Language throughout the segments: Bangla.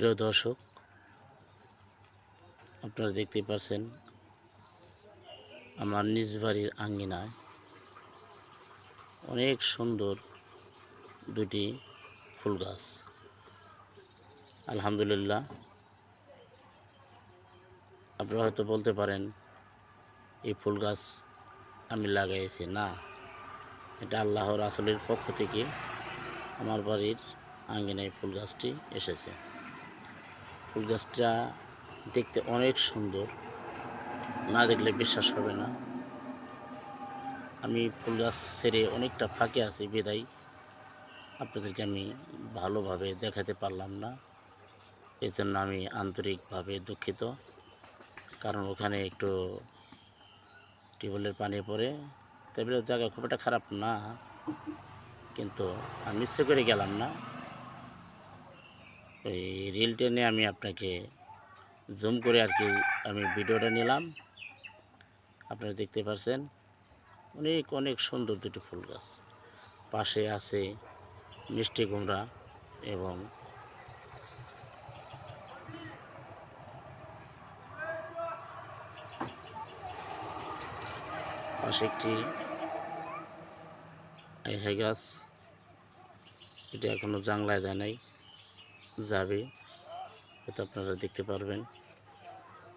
প্রিয় দর্শক, আপনারা দেখতে পাচ্ছেন আমার নিজ বাড়ির আঙ্গিনায় অনেক সুন্দর দুটি ফুল গাছ। আলহামদুলিল্লাহ, আপনারা হয়তো বলতে পারেন, এই ফুল গাছ আমি লাগাইছি। না, এটা আল্লাহর আসলের পক্ষ থেকে আমার বাড়ির আঙ্গিনায় ফুল গাছটি এসেছে। ফুল গাছটা দেখতে অনেক সুন্দর। না দেখলে বিশ্বাস হবে না। আমি ফুল গাছ ছেড়ে অনেকটা ফাঁকে আছি বিদায়। আপনাদেরকে আমি ভালোভাবে দেখাতে পারলাম না। এই জন্য আমি আন্তরিকভাবে দুঃখিত। কারণ ওখানে একটু টিউবওয়েলের পানি পড়ে। টেবিলের জায়গা খুব একটা খারাপ না। কিন্তু আমি ইচ্ছে করে গেলাম না। ওই রিল টেনে আমি আপনাকে জুম করে আর কি আমি ভিডিওটা নিলাম। আপনারা দেখতে পাচ্ছেন অনেক অনেক সুন্দর দুটি ফুল গাছ। পাশে আছে মিষ্টি কুমড়া এবং পাশে একটি গাছ। এটা এখনও জাংলায় যায় নাই। যাবে হয়তো আপনারা দেখতে পারবেন।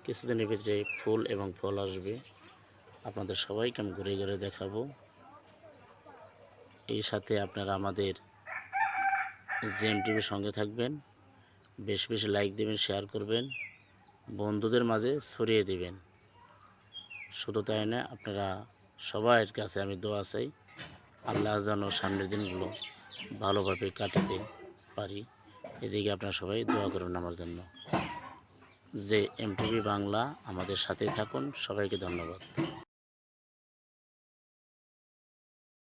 কিছুদিনের ভিতরে ফুল এবং ফল আসবে। আপনাদের সবাইকে আমি ঘুরে ঘুরে দেখাবো। এই সাথে আপনারা আমাদের জেম টিভির সঙ্গে থাকবেন। বেশ বেশি লাইক দেবেন, শেয়ার করবেন। বন্ধুদের মাঝে ছড়িয়ে দেবেন। শুধু তাই না, আপনারা সবার কাছে আমি দোয়া চাই, আল্লাহ যেন সামনের দিনগুলো ভালোভাবে কাটাতে পারি। এদিকে আপনারা সবাই দোয়া করুন আমার জন্য। যে এমটিভি বাংলা আমাদের সাথে থাকুন, সবাইকে ধন্যবাদ।